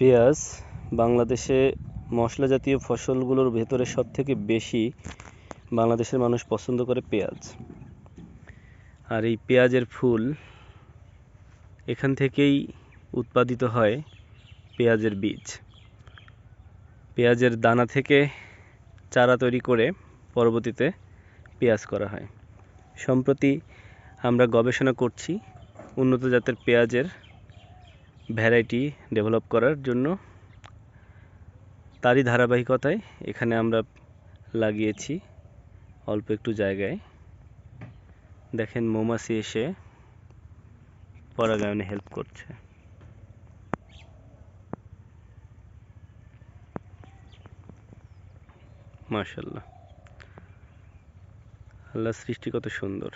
পেঁয়াজ বাংলাদেশে মশলা জাতীয় ফসলগুলোর ভেতরে সব থেকে বেশি বাংলাদেশের মানুষ পছন্দ করে পেঁয়াজ। আর এই পেঁয়াজের ফুল এখান থেকেই উৎপাদিত হয় পেঁয়াজের বীজ। পেঁয়াজের দানা থেকে চারা তৈরি করে পরবর্তীতে পেঁয়াজ করা হয়। সম্প্রতি আমরা গবেষণা করছি, উন্নত জাতের পেঁয়াজের ভ্যারাইটি ডেভেলপ করার জন্য তারই ধারাবাহিকতায় এখানে আমরা লাগিয়েছি অল্প একটু জায়গায়। দেখেন মৌমাছি এসে পরাগায়নে হেল্প করছে। মাশাল্লাহ আল্লাহ সৃষ্টি কত সুন্দর।